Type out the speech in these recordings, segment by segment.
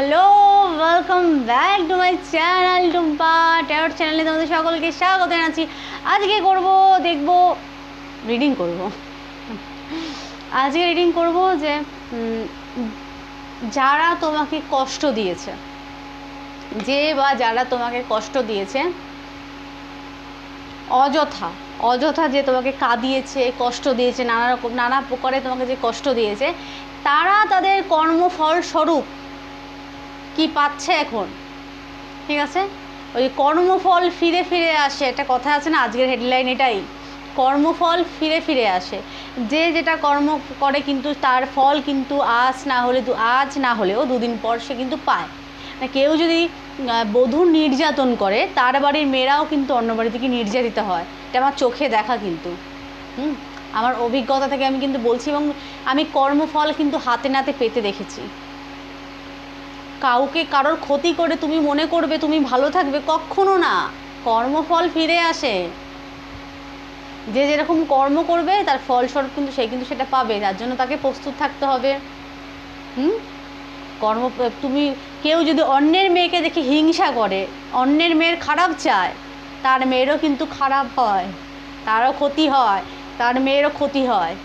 Hello welcome back to my channel Tumpa tarot চ্যানেলে তোমাদের সকলকে স্বাগত জানাচ্ছি। আজকে করব, দেখব রিডিং করব। আজকে রিডিং করব যে যারা তোমাকে কষ্ট দিয়েছে, যে বা যারা তোমাকে কষ্ট দিয়েছে, অযথা অযথা যে তোমাকে কাঁদিয়েছে, কষ্ট দিয়েছে, নানা রকম, নানা প্রকারে তোমাকে যে কষ্ট দিয়েছে, তারা তাদের কর্মফল স্বরূপ কি পাচ্ছে এখন? ঠিক আছে? ওই কর্মফল ফিরে ফিরে আসে, একটা কথা আছে না, আজকের হেডলাইন এটাই। কর্মফল ফিরে ফিরে আসে। যে যেটা কর্ম করে কিন্তু তার ফল কিন্তু আজ না হলে আজ না হলেও দুদিন পর সে কিন্তু পায়। না কেউ যদি বধূ নির্যাতন করে, তার বাড়ির মেয়েরাও কিন্তু অন্য বাড়ি থেকে নির্যাতিত হয়। এটা আমার চোখে দেখা কিন্তু। হুম? আমার অভিজ্ঞতা থেকে আমি কিন্তু বলছি এবং আমি কর্মফল কিন্তু হাতে নাতে পেতে দেখেছি। কাউকে কারোর ক্ষতি করে তুমি মনে করবে তুমি ভালো থাকবে, কখনো না। কর্মফল ফিরে আসে। যে যেরকম কর্ম করবে, তার ফলস্বরূপ কিন্তু সে কিন্তু সেটা পাবে, তার জন্য তাকে প্রস্তুত থাকতে হবে। হুম? কর্ম, তুমি, কেউ যদি অন্যের মেয়েকে দেখে হিংসা করে, অন্যের মেয়ের খারাপ চায়, তার মেয়েরও কিন্তু খারাপ হয়, তারও ক্ষতি হয়, তার মেয়েরও ক্ষতি হয়।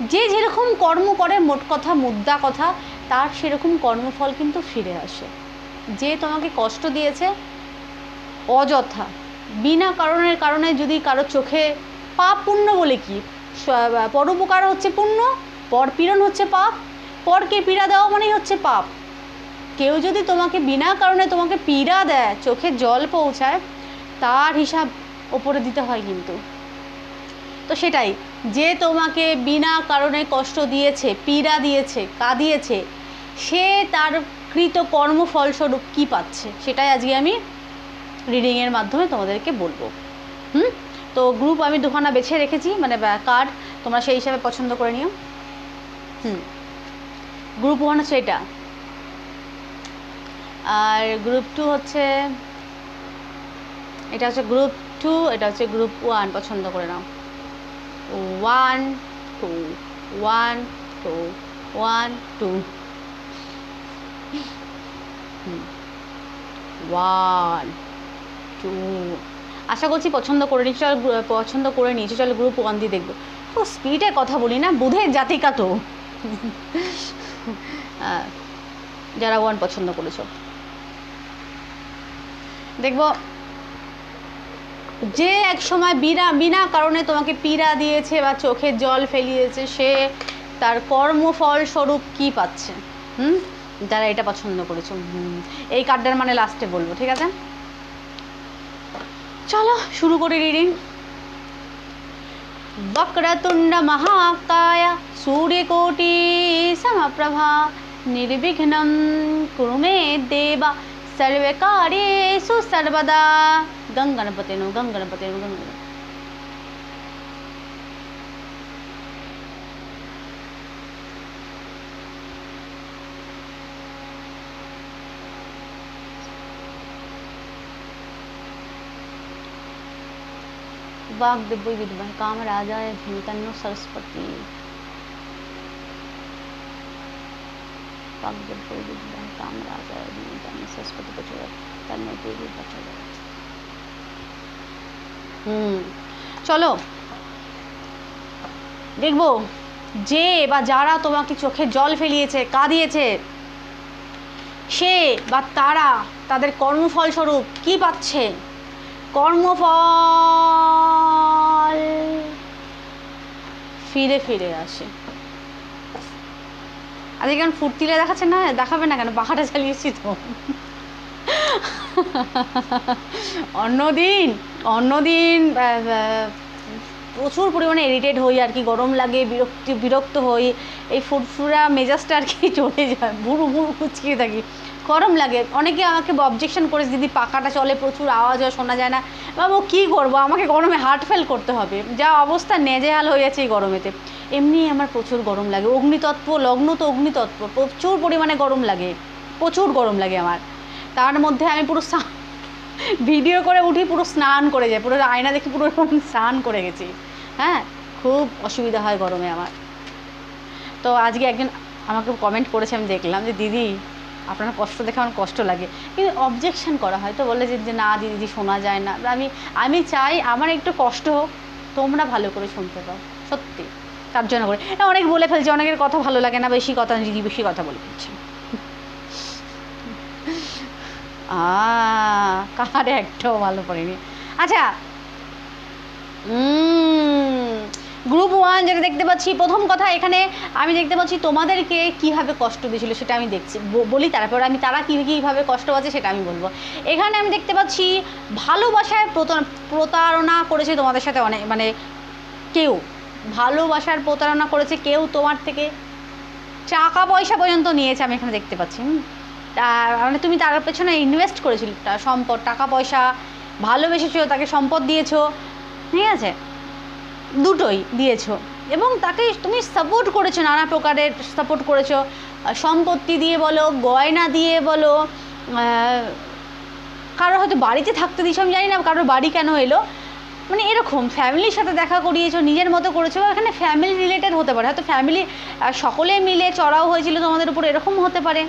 যে যেরকম কর্ম করে, মোট কথা, মুদ্রা কথা তার সেরকম কর্মফল কিন্তু ফিরে আসে। যে তোমাকে কষ্ট দিয়েছে, অযথা। বিনা কারণের কারণে যদি কারও চোখে পাপ পুণ্য বলে কি? পরোপকার হচ্ছে পুণ্য পরপীড়ন হচ্ছে পাপ, পরকে পীড়া দেওয়া মানেই হচ্ছে পাপ। কেউ যদি তোমাকে বিনা কারণে তোমাকে পীড়া দেয়, চোখে জল পৌঁছায়, তার হিসাব ওপরে দিতে হয় কিন্তু। তো সেটাই। যে তোমাকে বিনা কারণে কষ্ট দিয়েছে, পীড়া দিয়েছে, কাঁদিয়েছে, সে তার কৃত কর্মফলস্বরূপ কী পাচ্ছে? সেটাই আজকে আমি রিডিংয়ের মাধ্যমে তোমাদেরকে বলব। হুম? তো গ্রুপ আমি দুখানা বেছে রেখেছি মানে কার্ড তোমরা সেই হিসাবে পছন্দ করে নিও। হুম। গ্রুপ ওয়ান হচ্ছে এটা। আর গ্রুপ টু হচ্ছে, এটা হচ্ছে গ্রুপ টু এটা হচ্ছে গ্রুপ ওয়ান পছন্দ করে নাও। One two one two one two one two আশা করছি পছন্দ করে নিচ্ছি চল পছন্দ করে নিয়েছি, চলো গ্রুপ ওয়ান দিয়ে দেখব। ও স্পিডে কথা বলি না, বুধের জাতিকা তো। যারা ওয়ান পছন্দ করেছ। দেখব যে এক সময় বিনা বিনা কারণে তোমাকে পীড়া দিয়েছে বা চোখে জল ফেলিয়েছে সে তার কর্মফল স্বরূপ কি পাচ্ছে হুম যারা এটা পছন্দ করেছো হুম এই কার্ডটার মানে লাস্টে বলবো ঠিক আছে চলো শুরু করি রিডিং वक्रतुण्ड महाकाय सूर्यकोटि समप्रभा निर्विघ्नं कुरु मे देव सर्वकार्येषु सर्वदा गंग गणपति नो गंग गणपति नो गंग वाग्दिव्य काम राजा धीतन्नो सरस्वती। वाग्दिव्य विद्वा काम राजा धीतन्नो सरस्वती बचो तन्नो देवी बचो হুম। চলো। দেখব যে বা যারা তোমাকে চোখে জল ফেলিয়েছে, কাঁদিয়েছে, সে বা তারা তাদের কর্মফল স্বরূপ কি পাচ্ছে? কর্মফল ফিরে ফিরে আসে। আজকে কেন ফুর্তিলে দেখাচ্ছে না? দেখাবে না কেন? পাখাটা চালিয়েছি তো। অন্যদিন অন্যদিন প্রচুর পরিমাণে ইরিটেট হই আর কি, গরম লাগে, বিরক্তি, বিরক্ত হই, এই ফুরফুরা মেজাজটা আর কি চলে যায়, ভুরু ভুরু কুচকিয়ে থাকি। গরম লাগে, অনেকে আমাকে অবজেকশন করে, দিদি, পাখাটা চলে, প্রচুর আওয়াজ হয়, শোনা যায় না। বাবু, কী করব? আমাকে গরমে হার্ট ফেল করতে হবে। যা অবস্থা নেজেহাল হয়ে যাচ্ছে এই গরমেতে। এমনি আমার প্রচুর গরম লাগে, অগ্নিতত্ত্ব, লগ্ন তো অগ্নিতত্ত্ব, প্রচুর পরিমাণে গরম লাগে, প্রচুর গরম লাগে আমার। তার মধ্যে আমি পুরো ভিডিও করে উঠি পুরো স্নান করে যাই পুরো আয়না দেখে পুরো স্নান করে গেছি। হ্যাঁ খুব অসুবিধা হয় গরমে আমার। তো আজকে একজন আমাকে কমেন্ট করেছে আমি দেখলাম যে দিদি আপনার কষ্ট দেখে আমার কষ্ট লাগে। কিন্তু অবজেকশন করা হয় তো বলে যে যে না দিদি শোনা যায় না। আমি আমি চাই আমার একটু কষ্ট হোক তোমরা ভালো করে শুনতে পাও সত্যি। তার জন্য করে হ্যাঁ, অনেক বলে ফেলছে অনেকের কথা ভালো লাগে না বেশি কথা দিদি বেশি কথা বলে ফেলছে। কার একটাও ভালো পড়েনি আচ্ছা গ্রুপ ওয়ান যেটা দেখতে পাচ্ছি, প্রথম কথা এখানে আমি দেখতে পাচ্ছি তোমাদেরকে কীভাবে কষ্ট দিয়েছিল সেটা আমি দেখছি বলি তারপর আমি তারা কী, কীভাবে কষ্ট আছে সেটা আমি বলব এখানে আমি দেখতে পাচ্ছি ভালোবাসায় প্রতা- প্রতারণা করেছে তোমাদের সাথে অনেক মানে কেউ, ভালোবাসার প্রতারণা করেছে কেউ তোমার থেকে টাকা পয়সা পর্যন্ত নিয়েছে আমি এখানে দেখতে পাচ্ছি, হুম। মানে তুমি তার পেছনে ইনভেস্ট করেছিলে। সম্পদ টাকা পয়সা ভালোবেসেছো তাকে সম্পদ দিয়েছ। ঠিক আছে? দুটোই দিয়েছ। এবং তাকে তুমি সাপোর্ট করেছ নানা প্রকারের সাপোর্ট করেছ। সম্পত্তি দিয়ে বলো গয়না দিয়ে বলো আহ, কারও হয়তো বাড়িতে থাকতে দিয়েছ আমি জানি না কারোর বাড়ি কেন এলো। মানে এরকম ফ্যামিলির সাথে দেখা করিয়েছো নিজের মতো করেছ এখানে ফ্যামিলি রিলেটেড হতে পারে। হয়তো ফ্যামিলি সকলে মিলে চড়াও হয়েছিল তোমাদের উপর এরকম হতে পারে।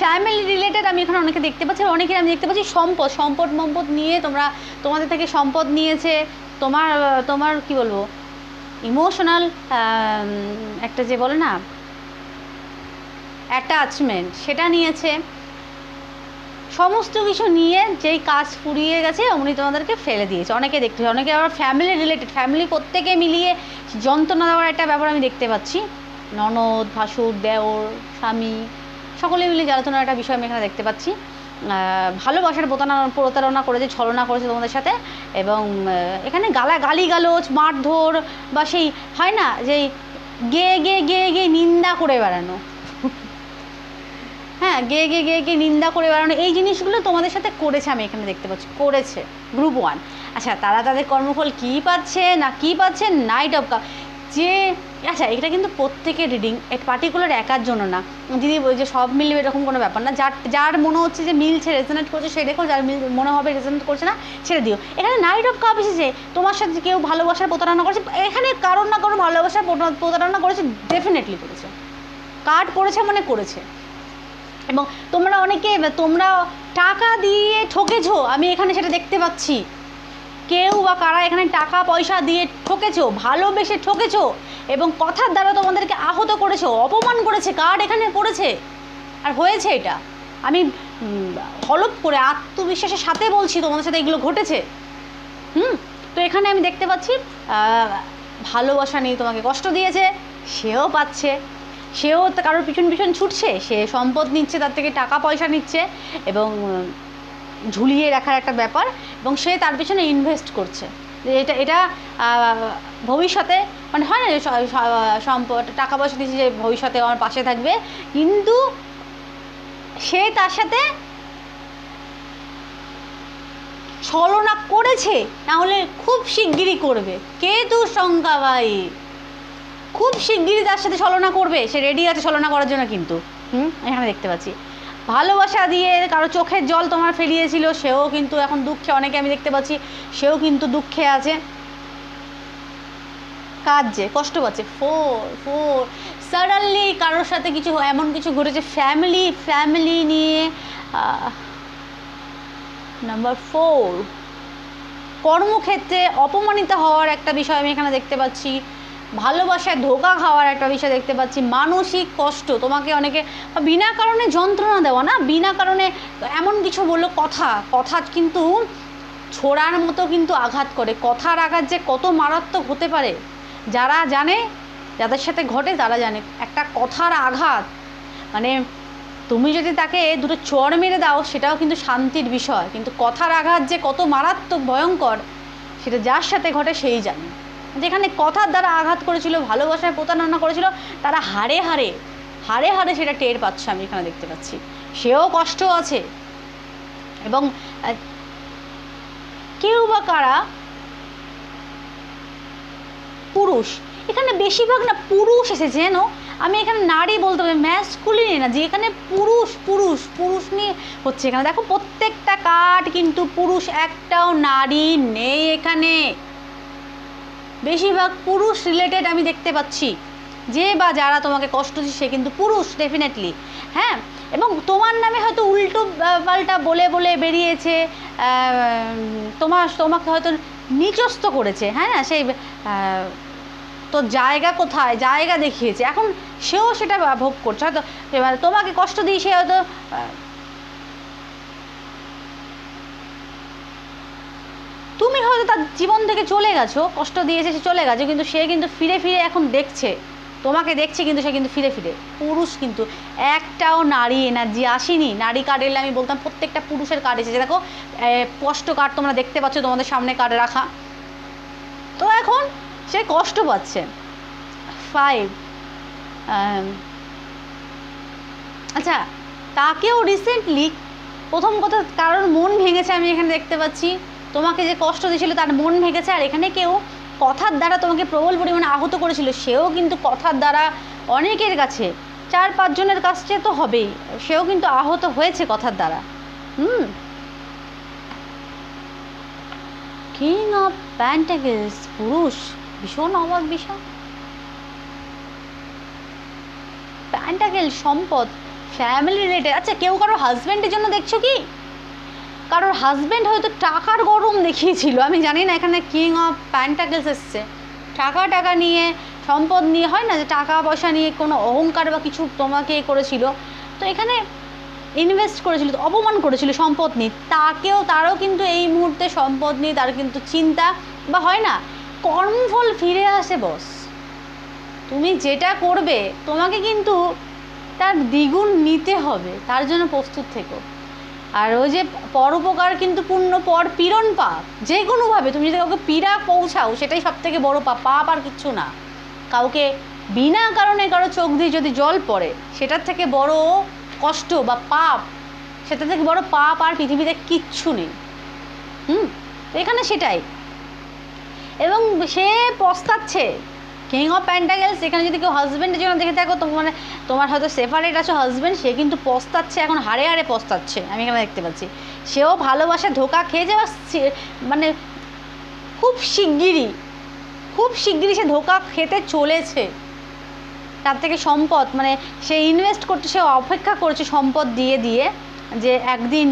ফ্যামিলি রিলেটেড আমি এখানে অনেকে দেখতে পাচ্ছি অনেকের আমি দেখতে পাচ্ছি সম্পদ সম্পদ, মম্পদ নিয়ে তোমরা, তোমাদের থেকে সম্পদ নিয়েছে। তোমার তোমার কি বলব? ইমোশনাল একটা যে বলে না? অ্যাটাচমেন্ট সেটা নিয়েছে। সমস্ত কিছু নিয়ে যেই কাজ ফুরিয়ে গেছে উনি তোমাদেরকে ফেলে দিয়েছে। অনেকে দেখতে অনেকে আবার ফ্যামিলি রিলেটেড ফ্যামিলি প্রত্যেকে মিলিয়ে যন্ত্রণা দেওয়ার একটা ব্যাপার আমি দেখতে পাচ্ছি। ননদ, ভাসুর, দেওর, স্বামী সকলে মিলে জ্বালাতনার একটা বিষয় আমি এখানে দেখতে পাচ্ছি। ভালোবাসার প্রতারণা প্রতারণা করেছে, ছলনা করেছে তোমাদের সাথে। এবং এখানে গালা গালি গালোচ মারধর বা সেই, হয় না? যে গে গে গে গে নিন্দা করে বেড়ানো। হ্যাঁ গে গে গে গে নিন্দা করে বেড়ানো। এই জিনিসগুলো তোমাদের সাথে করেছে আমি এখানে দেখতে পাচ্ছি। করেছে, গ্রুপ ওয়ান। আচ্ছা তারা তাদের কর্মফল কী পাচ্ছে না কী পাচ্ছে? নাইট অফ কাপ যে আচ্ছা এটা কিন্তু প্রত্যেকের রিডিং এক পার্টিকুলার একার জন্য না। দিদি ওই যে সব মিলবে এরকম কোনো ব্যাপার না। যার যার মনে হচ্ছে যে মিলছে রেজনেট করছে, সে দেখো, যার মিল, মনে হবে রেজনেট করছে না, ছেড়ে দিও। এখানে নাইট অফ কাপ এসেছে, তোমার সাথে কেউ ভালোবাসার প্রতারণা করেছে, এখানে কারোর না কারও ভালোবাসার প্রতা- প্রতারণা করেছে ডেফিনেটলি করেছে। কার্ড করেছে মানে করেছে। এবং তোমরা অনেকে, তোমরা টাকা দিয়ে ঠকেছো, আমি এখানে সেটা দেখতে পাচ্ছি। কেউ বা কারা এখানে টাকা পয়সা দিয়ে ঠকেছো, ভালোবেসে ঠকেছো এবং কথার দ্বারা তোমাদেরকে আহত করেছ, অপমান করেছে কার্ড এখানে করেছে? আর হয়েছে এটা? আমি হলপ করে আত্মবিশ্বাসের সাথে বলছি তোমাদের সাথে এগুলো ঘটেছে। হুম? তো এখানে আমি দেখতে পাচ্ছি ভালোবাসা নিয়ে তোমাকে কষ্ট দিয়েছে, সেও পাচ্ছে। সেও কারোর পিছন পিছন ছুটছে, সে সম্পদ নিচ্ছে, তার থেকে টাকা পয়সা নিচ্ছে এবং ঝুলিয়ে রাখার একটা ব্যাপার এবং সে তার পিছনে ইনভেস্ট করছে। এটা এটা ভবিষ্যতে মানে হয় না যে সম্পদ, টাকা পয়সা দিচ্ছে যে ভবিষ্যতে আমার পাশে থাকবে, কিন্তু সে তার সাথে ছলনা করেছে তাহলে খুব শিগগিরই করবে। কে শঙ্কা ভাই খুব শিগগিরই তার সাথে ছলনা করবে। সে রেডি আছে ছলনা করার জন্য কিন্তু। হুম? এখানে দেখতে পাচ্ছি। ভালোবাসা দিয়ে কারও চোখের জল তোমার ফেলিয়েছিল, সেও কিন্তু এখন দুঃখে, অনেকে আমি দেখতে পাচ্ছি, সেও কিন্তু দুঃখে আছে। কাজে কষ্ট পাচ্ছে। Four four. সাডেনলি কারোর সাথে কিছু, এমন কিছু ঘটেছে ফ্যামিলি ফ্যামিলি নিয়ে নাম্বার ফোর কর্মক্ষেত্রে অপমানিত হওয়ার একটা বিষয় আমি এখানে দেখতে পাচ্ছি। ভালোবাসায় ধোকা খাওয়ার একটা বিষয় দেখতে পাচ্ছি। মানসিক কষ্ট। তোমাকে অনেকে বিনা কারণে যন্ত্রণা দেওয়া না? বিনা কারণে এমন কিছু বলল, কথা। কথা কিন্তু ছোড়ার মতো কিন্তু আঘাত করে। কথার আঘাত যে কত মারাত্মক হতে পারে, যারা জানে, যাদের সাথে ঘটে তারা জানে। একটা কথার আঘাত মানে তুমি যদি তাকে দুটো চর মেরে দাও, সেটাও কিন্তু শান্তির বিষয়। কিন্তু কথার আঘাত যে কত মারাত্মক, ভয়ঙ্কর, সেটা যার সাথে ঘটে সেই জানে। যেখানে কথার দ্বারা আঘাত করেছিল, ভালোবাসায় প্রতারণা করেছিল, তারা হারে হারে হারে হারে সেটা টের পাচ্ছে আমি এখানে দেখতে পাচ্ছি। সেও কষ্ট আছে। এবং কেউ বা কারা পুরুষ, এখানে বেশিরভাগ না পুরুষ এসেছে যেন, আমি এখানে নারী বলতে হবে ম্যাসকুলিনি না, যে এখানে পুরুষ পুরুষ পুরুষ নিয়ে হচ্ছে এখানে। দেখো প্রত্যেকটা কাঠ কিন্তু পুরুষ, একটাও নারী নেই এখানে। বেশিরভাগ পুরুষ রিলেটেড আমি দেখতে পাচ্ছি। যে বা যারা তোমাকে কষ্ট দিচ্ছে, সে কিন্তু পুরুষ ডেফিনেটলি হ্যাঁ? এবং তোমার নামে হয়তো উল্টো পাল্টা বলে বলে বেরিয়েছে তোমার, তোমাকে হয়তো নিচস্ত করেছে। হ্যাঁ না? সেই তোর জায়গা কোথায়? জায়গা দেখিয়েছে। এখন সেও সেটা ভোগ করছে। হয়তো তোমাকে কষ্ট দিয়ে সে হয়তো তুমি হয়তো তার জীবন থেকে চলে গেছো, কষ্ট দিয়েছে, সে চলে গেছো, কিন্তু সে কিন্তু ফিরে ফিরে এখন দেখছে। তোমাকে দেখছে কিন্তু সে কিন্তু ফিরে ফিরে। পুরুষ কিন্তু একটাও নারী এনার্জি আসেনি। নারী কার্ড এলে আমি বলতাম প্রত্যেকটা পুরুষের কার্ড এসেছে। দেখো কষ্ট কার্ড তোমরা দেখতে পাচ্ছ তোমাদের সামনে কার্ড রাখা। তো এখন সে কষ্ট পাচ্ছে। ফাইভ আচ্ছা তাকেও রিসেন্টলি প্রথম কথা, কারোর মন ভেঙেছে আমি এখানে দেখতে পাচ্ছি। তোমাকে যে কষ্ট দিয়েছিল তার মন ভেঙেছে, আর এখানে কেউ কথার দ্বারা তোমাকে প্রবল পরিমাণে আহত করেছিল, সেও কিন্তু কথার দ্বারা অনেকের কাছে, চার পাঁচজনের কাছে তো হবেই, সেও কিন্তু আহত হয়েছে কথার দ্বারা। হুম? কিং অফ প্যান্টাগেলস পুরুষ, ভীষণ অবাক বিষয়। প্যান্টাগেল সম্পদ ফ্যামিলি রিলেটেড আচ্ছা কেউ কারও হাজব্যান্ডের জন্য দেখছ কি? কারোর হাজব্যান্ড হয়তো টাকার গরম দেখিয়েছিল। আমি জানি না এখানে কিং অফ প্যান্টাকেলস এসছে। টাকা টাকা নিয়ে, সম্পদ নিয়ে, হয় না? যে টাকা পয়সা নিয়ে কোনো অহংকার বা কিছু তোমাকে করেছিল। তো এখানে ইনভেস্ট করেছিল অপমান করেছিল সম্পদ নিয়ে। তাকেও, তারও কিন্তু এই মুহূর্তে সম্পদ নিয়ে তার কিন্তু চিন্তা। বা হয় না? কর্মফল ফিরে আসে বস তুমি যেটা করবে, তোমাকে কিন্তু তার দ্বিগুণ নিতে হবে। তার জন্য প্রস্তুত থেকো। আর ওই যে পরোপকার কিন্তু পূর্ণ পর পীড়ন পাপ। যে কোনোভাবে তুমি যদি কাউকে পীড়া পৌঁছাও, সেটাই সব থেকে বড়ো পাপ। পাপ আর কিচ্ছু না। কাউকে বিনা কারণে কারও চোখ দিয়ে যদি জল পড়ে, সেটার থেকে বড় কষ্ট বা পাপ, সেটা থেকে বড় পাপ আর পৃথিবীতে কিচ্ছু নেই। হুম? এখানে সেটাই। এবং সে পস্তাচ্ছে। কিং অফ প্যান্টাগেলস এখানে যদি কেউ হাজব্যান্ডের জন্য দেখে থাকো, তো মানে তোমার হয়তো সেপারেট আছো হাজব্যান্ড সে কিন্তু পস্তাচ্ছে, এখন হারে হারে পস্তাচ্ছে, আমি এখানে দেখতে পাচ্ছি। সেও ভালোবাসা, ধোকা খেয়ে যাওয়া মানে খুব শিগগিরই খুব শিগগিরই সে ধোকা খেতে চলেছে। তার থেকে সম্পদ মানে সে ইনভেস্ট করছে, সে অপেক্ষা করছে সম্পদ দিয়ে দিয়ে, যে একদিন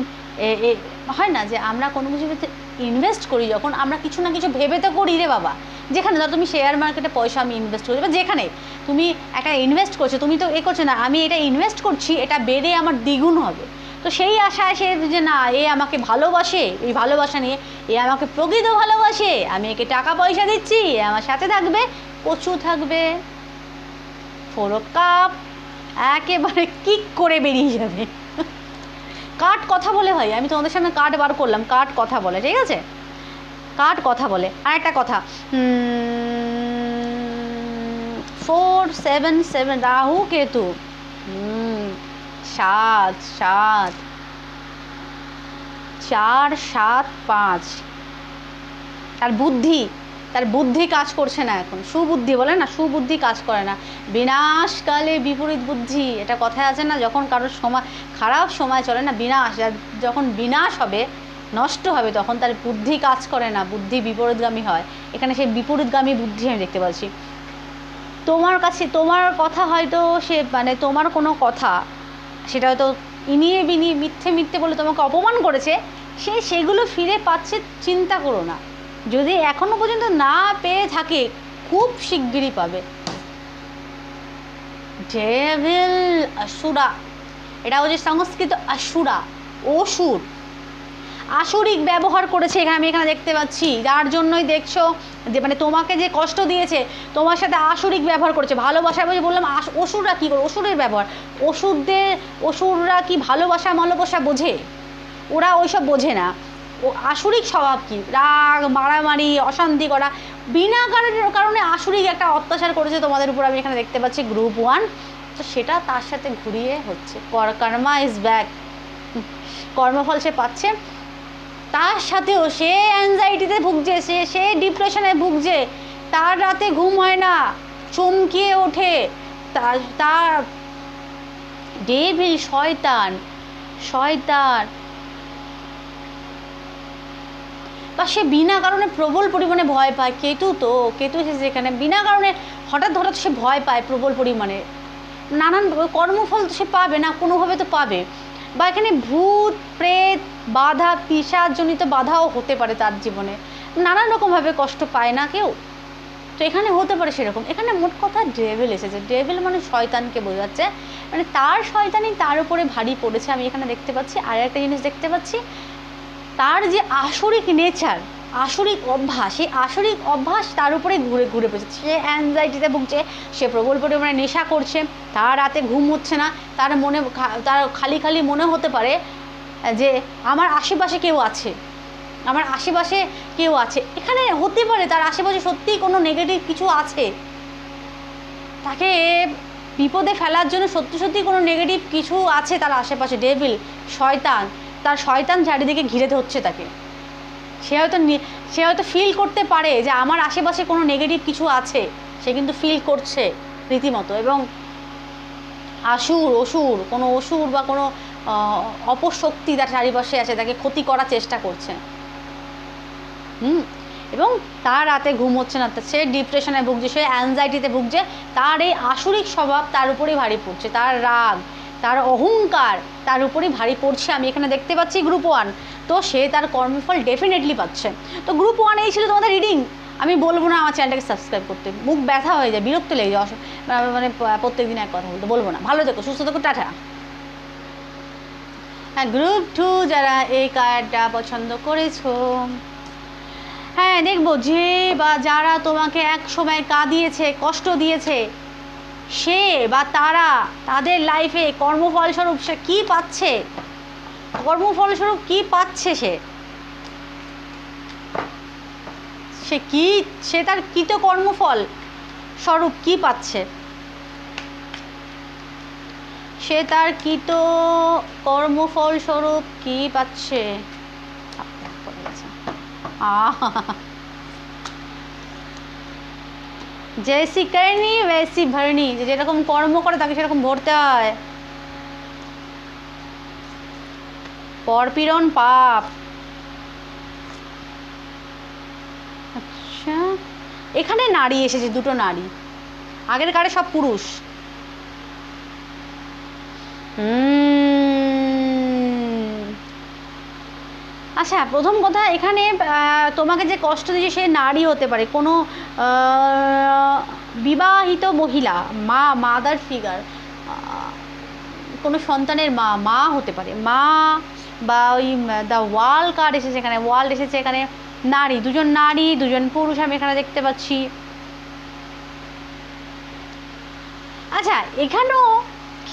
হয় না যে আমরা কোনো কিছুতে ইনভেস্ট করি যখন আমরা কিছু না কিছু ভেবে তো করি রে বাবা। যেখানে ধর তুমি শেয়ার মার্কেটে পয়সা আমি ইনভেস্ট করছি বা যেখানে তুমি একটা ইনভেস্ট করছ, তুমি তো এ করছ না, আমি এটা ইনভেস্ট করছি, এটা বেড়ে আমার দ্বিগুণ হবে। তো সেই আশায় সে যে না, এ আমাকে ভালোবাসে, এই ভালোবাসা নিয়ে, এ আমাকে প্রকৃত ভালোবাসে, আমি একে টাকা পয়সা দিচ্ছি, এ আমার সাথে থাকবে, কচু থাকবে ফোরো কাপ, একেবারে কিক করে বেরিয়ে যাবে। কাঠ কথা বলে ভাই, আমি তোমাদের সামনে কাঠ বার করলাম কাঠ কথা বলে, ঠিক আছে? কাঠ কথা বলে। আর একটা কথা four seven seven Rahu, Ketu. সাত সাত, চার, সাত, পাঁচ। আর বুদ্ধি? তার বুদ্ধি কাজ করছে না এখন। সুবুদ্ধি বলে না, সুবুদ্ধি কাজ করে না। বিনাশকালে বিপরীত বুদ্ধি, এটা কথায় আছে না, যখন কারোর সময় খারাপ সময় চলে না, বিনাশ যখন বিনাশ হবে, নষ্ট হবে, তখন তার বুদ্ধি কাজ করে না, বুদ্ধি বিপরীতগামী হয়। এখানে সেই বিপরীতগামী বুদ্ধি আমি দেখতে পাচ্ছি। তোমার কাছে, তোমার কথা হয়তো সে মানে তোমার কোনো কথা, সেটা হয়তো ইনিয়ে বিনিয়ে মিথ্যে মিথ্যে বলে তোমাকে অপমান করেছে, সে সেগুলো ফিরে পাচ্ছে, চিন্তা করো না। যদি এখনও পর্যন্ত না পেয়ে থাকে, খুব শিগগিরই পাবে। ডেভিল আসুরা এটা হচ্ছে সংস্কৃত আসুরা অসুর। আসরিক ব্যবহার করেছে এখানে, আমি এখানে দেখতে পাচ্ছি। যার জন্যই দেখছ যে মানে তোমাকে যে কষ্ট দিয়েছে, তোমার সাথে আসরিক ব্যবহার করেছে। ভালোবাসা বলে বললাম অসুররা কী করে? অসুরের ব্যবহার। অসুরদের, অসুররা কি ভালোবাসা মালবাসা বোঝে? ওরা ওইসব বোঝে না। আসরিক স্বভাব কী? রাগ, মারামারি, অশান্তি করা, বিনা কারণের কারণে আসরিক একটা অত্যাচার করেছে তোমাদের উপর আমি এখানে দেখতে পাচ্ছি গ্রুপ ওয়ান তো সেটা তার সাথে ঘুরিয়ে হচ্ছে। কর- কর্মা ইজ ব্যাক কর্মফল সে পাচ্ছে। তার সাথেও সে অ্যাংজাইটিতে ভুগছে, সে সে ডিপ্রেশনে ভুগছে। তার রাতে ঘুম হয় না, চমকিয়ে ওঠে। তার তার ডেভিল শয়তান শয়তান। বা সে বিনা কারণে প্রবল পরিমাণে ভয় পায়। কেতু তো, কেতু এসেছে এখানে। বিনা কারণে হঠাৎ হঠাৎ সে ভয় পায় প্রবল পরিমাণে। নানান কর্মফল সে পাবে না, কোনোভাবে তো পাবে। বা এখানে ভূত, প্রেত, বাধা, পিসাজনিত বাধাও হতে পারে তার জীবনে। নানান রকমভাবে কষ্ট পায় না কেউ। তো এখানে হতে পারে সেরকম। এখানে মোট কথা ডেভেল এসেছে। ডেভেল মানে শয়তানকে বোঝাচ্ছে। মানে তার শয়তানি তার উপরে ভারী পড়েছে। আমি এখানে দেখতে পাচ্ছি। আর একটা জিনিস দেখতে পাচ্ছি। তার যে আসরিক নেচার, আসরিক অভ্যাস, সেই আসরিক অভ্যাস তার উপরে ঘুরে ঘুরে পেয়েছে সে অ্যাংজাইটিতে ভুগছে, সে প্রবল পরিমাণে নেশা করছে, তার রাতে ঘুম হচ্ছে না, তার মনে তার খালি খালি মনে হতে পারে যে আমার আশেপাশে কেউ আছে, আমার আশেপাশে কেউ আছে। এখানে হতে পারে তার আশেপাশে সত্যিই কোনো নেগেটিভ কিছু আছে। তাকে বিপদে ফেলার জন্য সত্যি সত্যি কোনো নেগেটিভ কিছু আছে তার আশেপাশে। ডেভিল শয়তান তার শয়তান চারিদিকে ঘিরে ধরছে তাকে। সে হয়তো সে হয়তো ফিল করতে পারে যে আমার আশেপাশে কোনো নেগেটিভ কিছু আছে। সে কিন্তু ফিল করছে রীতিমতো এবং আসুর, অসুর, কোনো অসুর বা কোনো অপশক্তি তার চারিপাশে আছে, তাকে ক্ষতি করার চেষ্টা করছে। হুম? এবং তার রাতে ঘুম হচ্ছে না। সে ডিপ্রেশনে ভুগছে, সে অ্যাংজাইটিতে ভুগছে, তার এই আসরিক স্বভাব তার উপরেই ভারী পড়ছে। তার রাগ তার অহংকার তার উপরেই ভারী পড়ছে। আমি এখানে দেখতে পাচ্ছি গ্রুপ ওয়ান তো সে তার কর্মফল ডেফিনেটলি পাচ্ছে। তো গ্রুপ ওয়ান এই ছিল তোমাদের রিডিং আমি বলব না আমার চ্যানেলটাকে সাবস্ক্রাইব করতে। মুখ ব্যথা হয়ে যায়, বিরক্ত লেগে যায়। মানে প্রত্যেক দিন এক কথা বলতে। বলব না। ভালো থেকো, সুস্থ থেকো, টাটা। হ্যাঁ গ্রুপ টু যারা এই কার্ডটা পছন্দ করেছ হ্যাঁ দেখব যে বা যারা তোমাকে এক সময় কাঁদিয়েছে, কষ্ট দিয়েছে সে বা তারা তাদের লাইফে কর্মফলস্বরূপ সে কী পাচ্ছে? কর্মফলস্বরূপ কী পাচ্ছে সে? সে কি সে তার কৃত কর্মফল স্বরূপ কি পাচ্ছে? সে তার কৃত কর্মফল স্বরূপ কি পাচ্ছে? আহ, পড়ে গেছে। আহ জৈসি করনি वैसी ভরনি যে যেরকম কর্ম করে তাকে সেরকম ভরতে হয়। পরপীড়ন পাপ। আচ্ছা এখানে নারী এসেছে, দুটো নারী। আগের কারে সব পুরুষ। হুম। আচ্ছা প্রথম কথা এখানে তোমাকে যে কষ্ট দিয়েছে সে নারী হতে পারে। কোনো বিবাহিত মহিলা, মা মাদার ফিগার কোনো সন্তানের মা মা হতে পারে। মা বা ওই দ্য ওয়াল কার্ড এসেছে এখানে ওয়াল এসেছে এখানে, নারী, দুজন নারী, দুজন পুরুষ আমি এখানে দেখতে পাচ্ছি। আচ্ছা এখানেও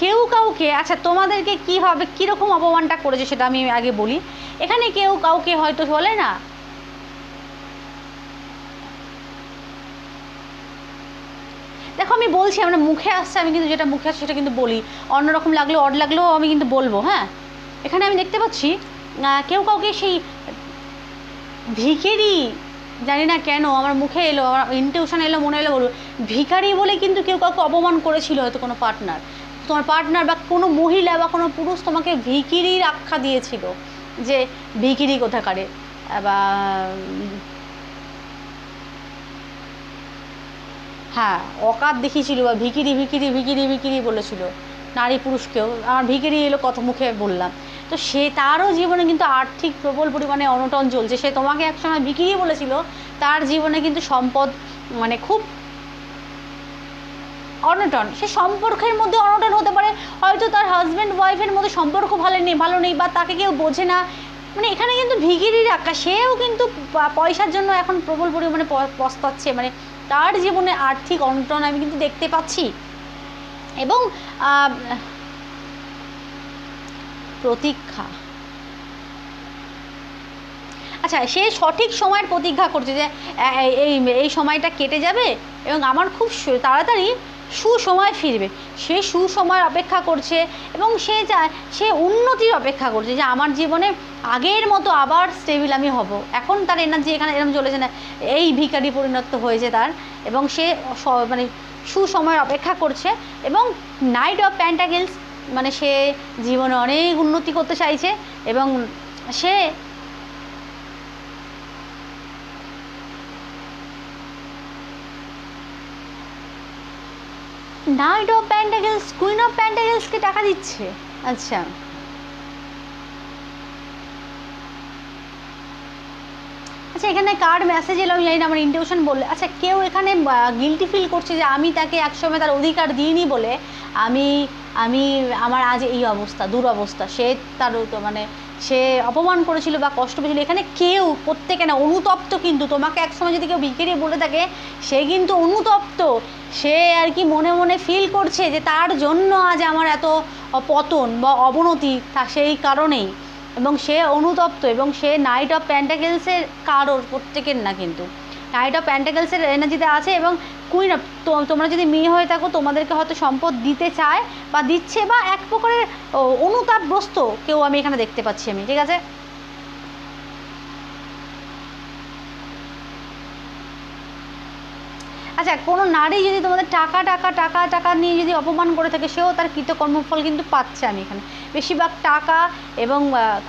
কেউ কাউকে আচ্ছা তোমাদেরকে কি কীভাবে কীরকম অপমানটা করেছে সেটা আমি আগে বলি। এখানে কেউ কাউকে হয়তো বলে না। দেখো, আমি বলছি, আমরা মুখে আসছে, আমি কিন্তু যেটা মুখে আসছে সেটা কিন্তু বলি। অন্যরকম লাগলেও, অড লাগলেও আমি কিন্তু বলব হ্যাঁ? এখানে আমি দেখতে পাচ্ছি কেউ কাউকে সেই ভিখেরি, জানি না কেন, আমার মুখে এলো, আমার ইনটিউশন এলো, মনে এলো, বলব। ভিখারি বলে কিন্তু কেউ কাউকে অপমান করেছিল হয়তো কোনো পার্টনার তোমার পার্টনার বা কোনো মহিলা বা কোনো পুরুষ তোমাকে ভিকিরির আখ্যা দিয়েছিল যে ভিকিরি কোথাকারে, বা হ্যাঁ অকাত দেখিয়েছিল বা ভিকিরি ভিকিরি ভিকিরি ভিকিরি বলেছিল, নারী পুরুষকেও আমার ভিকিরি এলো কত মুখে বললাম। তো সে তারও জীবনে কিন্তু আর্থিক প্রবল পরিমাণে অনটন চলছে। সে তোমাকে একসময় ভিকিরি বলেছিল, তার জীবনে কিন্তু সম্পদ মানে খুব অনটন। সে সম্পর্কের মধ্যে অনটন হতে পারে। হয়তো তার হাজব্যান্ড ওয়াইফের মধ্যে সম্পর্ক ভালো নেই ভালো নেই, বা তাকে কেউ বোঝে না। মানে এখানে কিন্তু ভিগিরির আঁকা সেও কিন্তু পয়সার জন্য এখন প্রবল পরিমাণে পস্তাচ্ছে। মানে তার জীবনে আর্থিক অনটন আমি কিন্তু দেখতে পাচ্ছি। এবং প্রতীক্ষা। আচ্ছা সে সঠিক সময়ের প্রতীক্ষা করছে যে এই এই সময়টা কেটে যাবে এবং আমার খুব তাড়াতাড়ি সুসময় ফিরবে। সে সুসময়ের অপেক্ষা করছে এবং সে চায় সে উন্নতির অপেক্ষা করছে যে আমার জীবনে আগের মতো আবার স্টেবিল আমি হব। এখন তার এনার্জি এখানে এরকম চলেছে না, এই ভিখারি পরিণত হয়েছে তার এবং সে মানে সুসময়ের অপেক্ষা করছে এবং নাইট অফ প্যান্টাগেলস মানে সে জীবনে অনেক উন্নতি করতে চাইছে এবং সে knight of pentacles queen of প্যান্টাগেলসকে টাকা দিচ্ছে? আচ্ছা। আচ্ছা এখানে কার্ড মেসেজ এলো, আমি জানি না, আমার ইন্টিউশন বললে। আচ্ছা কেউ এখানে গিলটি ফিল করছে যে আমি তাকে একসময় তার অধিকার দিইনি বলে, আমি আমি, আমার আজ এই অবস্থা, দুরবস্থা, সে তার মানে সে অপমান করেছিল বা কষ্ট পেয়েছিল, এখানে কেউ, প্রত্যেকে না, অনুতপ্ত কিন্তু। তোমাকে একসময় যদি কেউ বিকেরিয়ে বলে থাকে, সে কিন্তু অনুতপ্ত। সে আর কি মনে মনে ফিল করছে যে তার জন্য আজ আমার এত পতন বা অবনতি তা সেই কারণেই। এবং সে অনুতপ্ত এবং সে নাইট অফ প্যান্টাকেলসের কারোর, প্রত্যেকের না কিন্তু। নাইট অফ প্যান্টাকেলসের এনার্জিতে আছে এবং কুইন অফ তোমরা যদি মেয়ে হয়ে থাকো, তোমাদেরকে হয়তো সম্পদ দিতে চায় বা দিচ্ছে বা এক প্রকারের অনুতাপগ্রস্ত কেউ আমি এখানে দেখতে পাচ্ছি আমি, ঠিক আছে? আচ্ছা কোনো নারী যদি তোমাদের টাকা টাকা টাকা টাকা নিয়ে যদি অপমান করে থাকে, সেও তার কৃতকর্মফল কিন্তু পাচ্ছে আমি এখানে। বেশিরভাগ টাকা এবং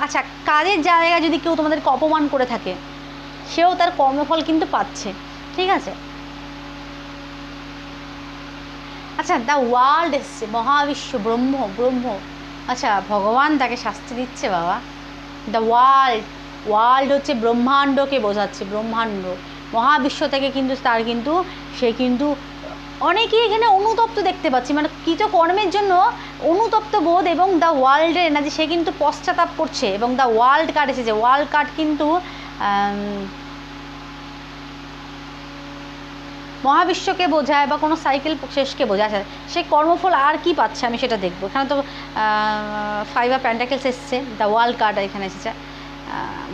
আচ্ছা কাজের জায়গায় যদি কেউ তোমাদেরকে অপমান করে থাকে সেও তার কর্মফল কিন্তু পাচ্ছে, ঠিক আছে? আচ্ছা দ্য ওয়ার্ল্ড এসছে মহাবিশ্ব, ব্রহ্ম ব্রহ্ম। আচ্ছা ভগবান তাকে শাস্তি দিচ্ছে, বাবা। দ্য ওয়ার্ল্ড ওয়ার্ল্ড হচ্ছে ব্রহ্মাণ্ডকে বোঝাচ্ছে, ব্রহ্মাণ্ড। মহাবিশ্ব থেকে কিন্তু, তার কিন্তু, সে কিন্তু অনেকেই এখানে অনুতপ্ত দেখতে পাচ্ছি। মানে কিছু কর্মের জন্য অনুতপ্ত বোধ এবং দ্য ওয়ার্ল্ডের এনার্জি, সে কিন্তু পশ্চাতাপ করছে এবং দ্য ওয়ার্ল্ড কার্ড এসেছে। ওয়ার্ল্ড কার্ড কিন্তু মহাবিশ্বকে বোঝায় বা কোনো সাইকেল শেষকে বোঝায়। আচ্ছা, সে কর্মফল আর কি পাচ্ছে আমি সেটা দেখব। এখানে তো ফাইভ অফ প্যান্টাকেলস এসছে দ্য ওয়ার্ল্ড কার্ড এখানে এসেছে।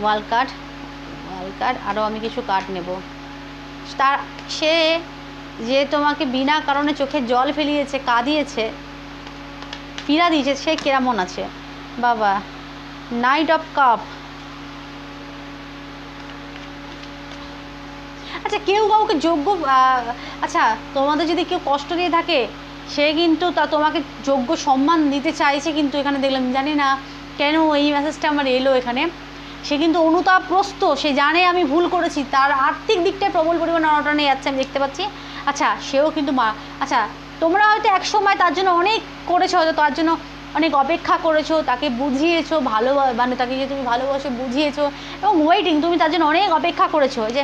ওয়ার্ল্ড কার্ড ওয়ার্ল্ড কার্ড আরও আমি কিছু কার্ড নেব। তার সে যে তোমাকে বিনা কারণে চোখে জল ফেলিয়েছে কাঁদিয়েছে পীড়া দিয়েছে সে কেমন আছে? বাবা নাইট অফ কাপ আচ্ছা কেউ কাউকে যোগ্য আচ্ছা তোমাদের যদি কেউ কষ্ট দিয়ে থাকে, সে কিন্তু তা তোমাকে যোগ্য সম্মান দিতে চাইছে কিন্তু এখানে দেখলাম, জানি না কেন এই মেসেজটা আমার এলো এখানে। সে কিন্তু অনুতাপগ্রস্ত, সে জানে আমি ভুল করেছি, তার আর্থিক দিকটায় প্রবল পরিমাণে অনটনে যাচ্ছে, আমি দেখতে পাচ্ছি। আচ্ছা সেও কিন্তু মা আচ্ছা তোমরা হয়তো এক সময় তার জন্য অনেক করেছ, হয়তো তার জন্য অনেক অপেক্ষা করেছ, তাকে বুঝিয়েছো, ভালো মানে তাকে যে তুমি ভালোবাসো, বুঝিয়েছো, এবং ওয়েটিং তুমি তার জন্য অনেক অপেক্ষা করেছ যে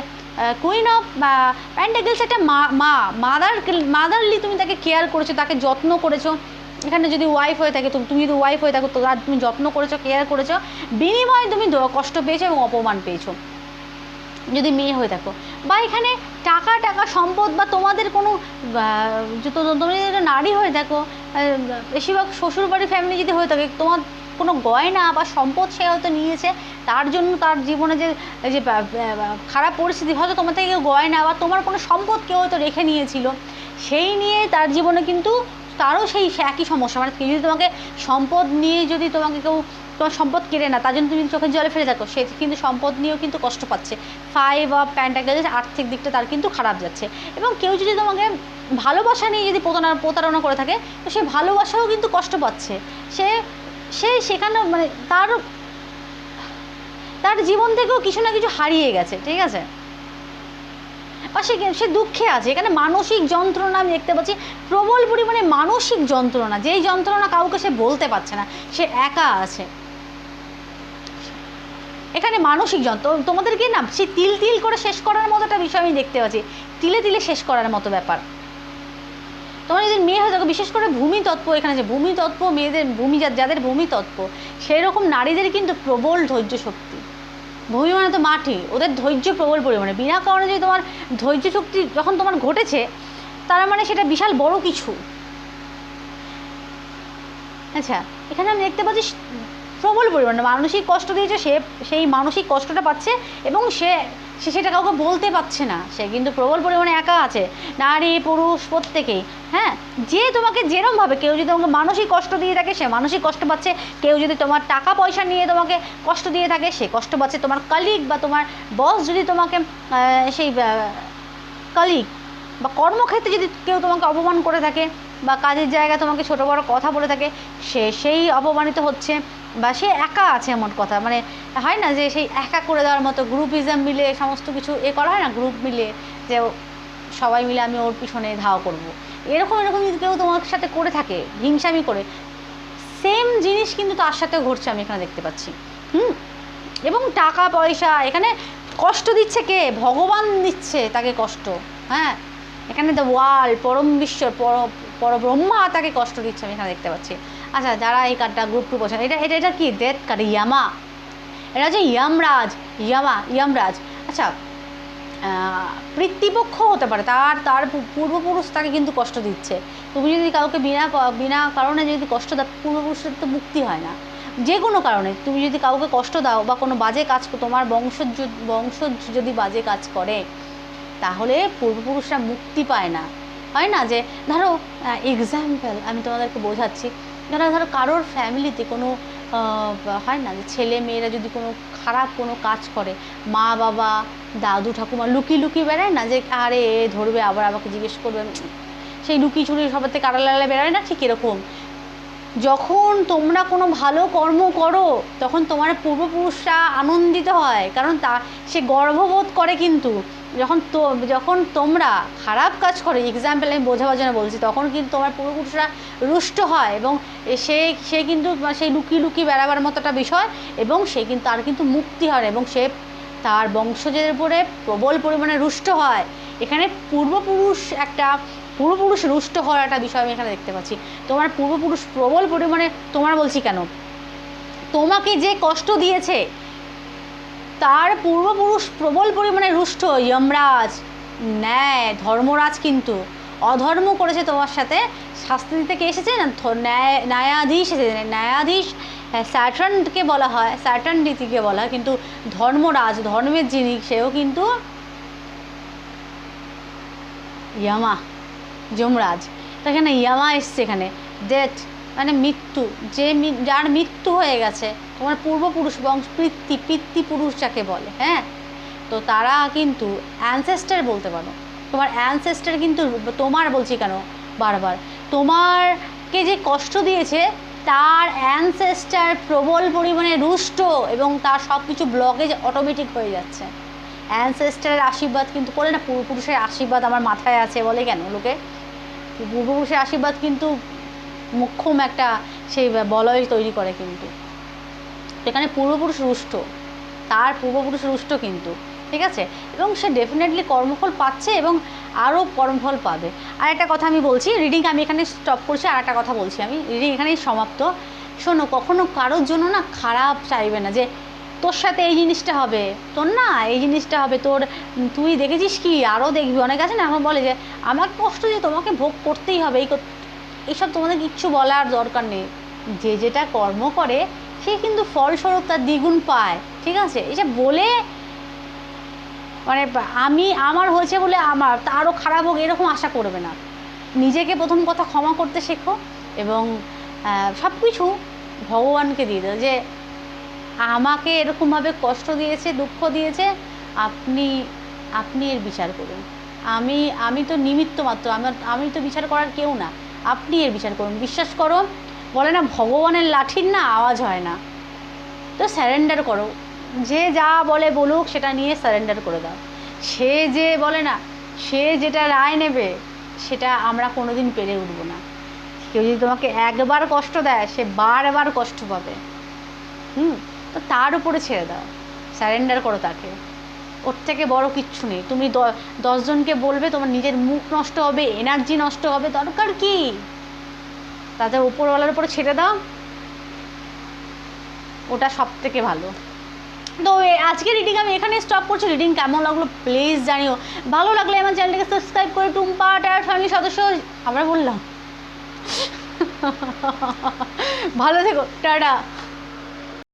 কুইন অফ প্যান্টাগেলস একটা মা মা মাদার মাদারলি তুমি তাকে কেয়ার করেছ, তাকে যত্ন করেছ। এখানে যদি ওয়াইফ হয়ে থাকে তুমি যদি ওয়াইফ হয়ে থাকো তার তুমি যত্ন করেছ কেয়ার করেছ, বিনিময়ে তুমি কষ্ট পেয়েছ এবং অপমান পেয়েছ। যদি মেয়ে হয়ে থাকো। বা এখানে টাকা টাকা, সম্পদ বা তোমাদের কোনো তুমি যদি নারী হয়ে থাকো বেশিরভাগ শ্বশুরবাড়ির ফ্যামিলি যদি হয়ে থাকে, তোমার কোনো গয়না বা সম্পদ সে হয়তো নিয়েছে, তার জন্য তার জীবনে যে যে, বা- বা- খারাপ পরিস্থিতি, হয়তো তোমার থেকে কেউ গয়না বা তোমার কোনো সম্পদ কেউ হয়তো রেখে নিয়েছিল, সেই নিয়ে তার জীবনে কিন্তু তারও সেই একই সমস্যা। মানে যদি তোমাকে সম্পদ নিয়ে যদি তোমাকে কেউ, তোমার সম্পদ কেড়ে না, তার জন্য তুমি চোখের জলে ফেলে থাকো, সে কিন্তু সম্পদ নিয়েও কিন্তু কষ্ট পাচ্ছে। ফাইভ অফ প্যান্টাগেলস আর্থিক দিকটা তার কিন্তু খারাপ যাচ্ছে। এবং কেউ যদি তোমাকে ভালোবাসা নিয়ে যদি প্রতারণা করে থাকে, তো সে ভালোবাসাও কিন্তু কষ্ট পাচ্ছে। সে সে সেখানে মানে তার তার জীবন থেকেও কিছু না কিছু হারিয়ে গেছে, ঠিক আছে? বা সে সে দুঃখে আছে। এখানে মানসিক যন্ত্রণা আমি দেখতে পাচ্ছি। প্রবল পরিমাণে মানসিক যন্ত্রণা, যেই যন্ত্রণা কাউকে সে বলতে পারছে না, সে একা আছে। এখানে মানসিক যন্ত্র তোমাদেরকে না, সে তিল তিল করে শেষ করার মতো একটা বিষয় আমি দেখতে পাচ্ছি। তিলে তিলে শেষ করার মতো ব্যাপার। তোমরা যদি মেয়ে হয়ে থাকো বিশেষ করে ভূমি তত্ত্ব এখানে যে ভূমি তত্ত্ব মেয়েদের ভূমি যাদের ভূমি তত্ত্ব সেই রকম নারীদের কিন্তু প্রবল ধৈর্য শক্তি। ভূমি মানে তো মাটি, ওদের ধৈর্য প্রবল পরিমাণে। বিনা কারণে যদি তোমার ধৈর্য শক্তি যখন তোমার ঘটেছে, তার মানে সেটা বিশাল বড় কিছু। আচ্ছা এখানে আমি দেখতে পাচ্ছি প্রবল পরিমাণে, মানসিক কষ্ট দিয়েছে সে, সেই মানসিক কষ্টটা পাচ্ছে এবং সে সে সেটা কাউকে বলতে পারছে না। সে কিন্তু প্রবল পরিমাণে একা আছে। নারী, পুরুষ, প্রত্যেকেই হ্যাঁ? যে তোমাকে যেরমভাবে, কেউ যদি তোমাকে মানসিক কষ্ট দিয়ে থাকে, সে মানসিক কষ্ট পাচ্ছে। কেউ যদি তোমার টাকা পয়সা নিয়ে তোমাকে কষ্ট দিয়ে থাকে, সে কষ্ট পাচ্ছে। তোমার কালিগ বা তোমার বস যদি তোমাকে সেই কালিগ বা কর্মক্ষেত্রে যদি কেউ তোমাকে অপমান করে থাকে বা কাজের জায়গায় তোমাকে ছোটো বড়ো কথা বলে থাকে, সে সেই অপমানিত হচ্ছে। বা সে একা আছে এমন কথা। মানে হয় না যে সেই একা করে দেওয়ার মতো গ্রুপিজম মিলে সমস্ত কিছু এ করা হয় না গ্রুপ মিলে যে সবাই মিলে আমি ওর পিছনে ধাওয়া করব। এরকম এরকম যদি কেউ তোমার সাথে করে থাকে, হিংসামি করে সেম জিনিস কিন্তু তার সাথেও ঘটছে আমি এখানে দেখতে পাচ্ছি। হুম? এবং টাকা, পয়সা, এখানে কষ্ট দিচ্ছে কে? ভগবান দিচ্ছে তাকে কষ্ট। হ্যাঁ? এখানে দ্য ওয়াল পরম বিশ্বর, পর, পরব্রহ্মা তাকে কষ্ট দিচ্ছে আমি এখানে দেখতে পাচ্ছি। আচ্ছা যারা এই কার্ডটা গ্রুপ টু পছন্দ এটা এটা এটা কি? Death card Yama. এটা হচ্ছে ইয়ামরাজ। ইয়ামা, ইয়ামরাজ। আচ্ছা পিতৃপক্ষ হতে পারে। তার তার পূর্বপুরুষ তাকে কিন্তু কষ্ট দিচ্ছে। তুমি যদি কাউকে বিনা বিনা কারণে যদি কষ্ট দাও, পূর্বপুরুষের তো মুক্তি হয় না। যে কোনো কারণে তুমি যদি কাউকে কষ্ট দাও বা কোনো বাজে কাজ তোমার বংশ বংশ যদি বাজে কাজ করে, তাহলে পূর্বপুরুষরা মুক্তি পায় না। হয় না? যে, ধরো এক্সাম্পল আমি তোমাদেরকে বোঝাচ্ছি। ধরো ধরো কারোর ফ্যামিলিতে কোনো হয় না যে ছেলে মেয়েরা যদি কোনো খারাপ কোনো কাজ করে, মা, বাবা, দাদু, ঠাকুমা লুকিয়ে লুকিয়ে বেড়ায় না যে, আরে ধরবে, আবার আমাকে জিজ্ঞেস করবে? সেই লুকিয়ে চুরি সবার থেকে আড়ালে বেড়ায় না? ঠিক এরকম। যখন তোমরা কোনো ভালো কর্ম করো, তখন তোমার পূর্বপুরুষরা আনন্দিত হয়, কারণ তা, সে গর্ববোধ করে কিন্তু। যখন তো, যখন তোমরা খারাপ কাজ করো এক্সাম্পল আমি বোঝাবার জন্য বলছি, তখন কিন্তু তোমার পূর্বপুরুষরা রুষ্ট হয় এবং সে সে কিন্তু সেই লুকিয়ে লুকিয়ে বেড়াবার মতো একটা বিষয় এবং সে কিন্তু, তার কিন্তু মুক্তি হয় এবং সে তার বংশজের উপরে প্রবল পরিমাণে রুষ্ট হয়। এখানে পূর্বপুরুষ একটা, পূর্বপুরুষ রুষ্ট হওয়ার একটা বিষয় আমি এখানে দেখতে পাচ্ছি। তোমার পূর্বপুরুষ প্রবল পরিমাণে, তোমার বলছি কেন? তোমাকে যে কষ্ট দিয়েছে তার পূর্বপুরুষ প্রবল পরিমাণে রুষ্ট, যমরাজ। ন্যায়, ধর্মরাজ কিন্তু। অধর্ম করেছে তোমার সাথে, শাস্তি দিতে কে এসেছে? না ন্যায়, ন্যায়াধীশ এসেছে। ন্যায়াধীশ স্যাটার্নকে বলা হয় স্যাটার্ন রীতিকে বলা হয়, কিন্তু ধর্মরাজ, ধর্মের যিনি, সেও কিন্তু ইয়ামা, যমরাজ। তো এখানে ইয়ামা এসছে এখানে। ডেথ মানে মৃত্যু। যে যার মৃত্যু হয়ে গেছে তোমার পূর্বপুরুষ বংশ পিতৃ, পিতৃপুরুষ যাকে বলে হ্যাঁ? তো তারা কিন্তু অ্যানসেস্টার বলতে পারো। তোমার অ্যানসেস্টার কিন্তু তোমার বলছি কেন বারবার? তোমারকে যে কষ্ট দিয়েছে, তার অ্যানসেস্টার প্রবল পরিমাণে রুষ্ট এবং তার সব কিছু ব্লকেজ অটোমেটিক হয়ে যাচ্ছে। অ্যানসেস্টারের আশীর্বাদ কিন্তু বলে না, পূর্বপুরুষের আশীর্বাদ আমার মাথায় আছে বলে কেন লোকে? পূর্বপুরুষের আশীর্বাদ কিন্তু মোক্ষম একটা সেই বলয় তৈরি করে কিন্তু। তো এখানে পূর্বপুরুষ রুষ্ট। তার পূর্বপুরুষ রুষ্ট কিন্তু, ঠিক আছে? এবং সে ডেফিনেটলি কর্মফল পাচ্ছে এবং আরও কর্মফল পাবে। আর একটা কথা আমি বলছি রিডিং আমি এখানে স্টপ করছি, আর একটা কথা বলছি আমি। রিডিং এখানেই সমাপ্ত। শোনো, কখনো কারোর জন্য না খারাপ চাইবে না যে, তোর সাথে এই জিনিসটা হবে, তোর না এই জিনিসটা হবে, তোর, তুই দেখেছিস কি? আরও দেখবি। অনেক আছে না এখন বলে যে, আমার কষ্ট যে তোমাকে ভোগ করতেই হবে, এই এইসব তোমাদের কিচ্ছু বলার দরকার নেই। যে যেটা কর্ম করে সে কিন্তু ফলস্বরূপ তার দ্বিগুণ পায়, ঠিক আছে? এসব বলে মানে আমি, আমার হয়েছে বলে আমার তারও খারাপ হোক, এরকম আশা করবে না। নিজেকে প্রথম কথা ক্ষমা করতে শেখো এবং সব কিছু ভগবানকে দিয়ে দাও যে আমাকে এরকমভাবে কষ্ট দিয়েছে, দুঃখ দিয়েছে, আপনি আপনি এর বিচার করুন। আমি আমি তো নিমিত্ত মাত্র আমার আমি তো বিচার করার কেউ না। আপনি এর বিচার করুন। বিশ্বাস করো বলে না, ভগবানের লাঠির না আওয়াজ হয় না। তো স্যারেন্ডার করো। যে যা বলে বলুক, সেটা নিয়ে স্যারেন্ডার করে দাও। সে যে বলে না, সে যেটা রায় নেবে, সেটা আমরা কোনোদিন পেরে উঠবো না। কেউ যদি তোমাকে একবার কষ্ট দেয়, সে বারবার কষ্ট পাবে। হুম? তো তার উপরে ছেড়ে দাও। স্যারেন্ডার করো তাকে। ওর থেকে বড় কিচ্ছু নেই। তুমি দশজনকে বলবে, তোমার নিজের মুখ নষ্ট হবে এনার্জি নষ্ট হবে, দরকার কি? তাদের উপরওয়ালার উপরে ছেড়ে দাও। ওটা সব থেকে ভালো। তো আজকে রিডিং আমি এখানে স্টপ করছি। রিডিং কেমন লাগল প্লিজ জানিও। ভালো লাগলে আমার চ্যানেলটাকে সাবস্ক্রাইব করে টুম্পা টায়ার ফ্যামিলি সদস্য, আমরা বললাম। ভালো থেকো, টাটা।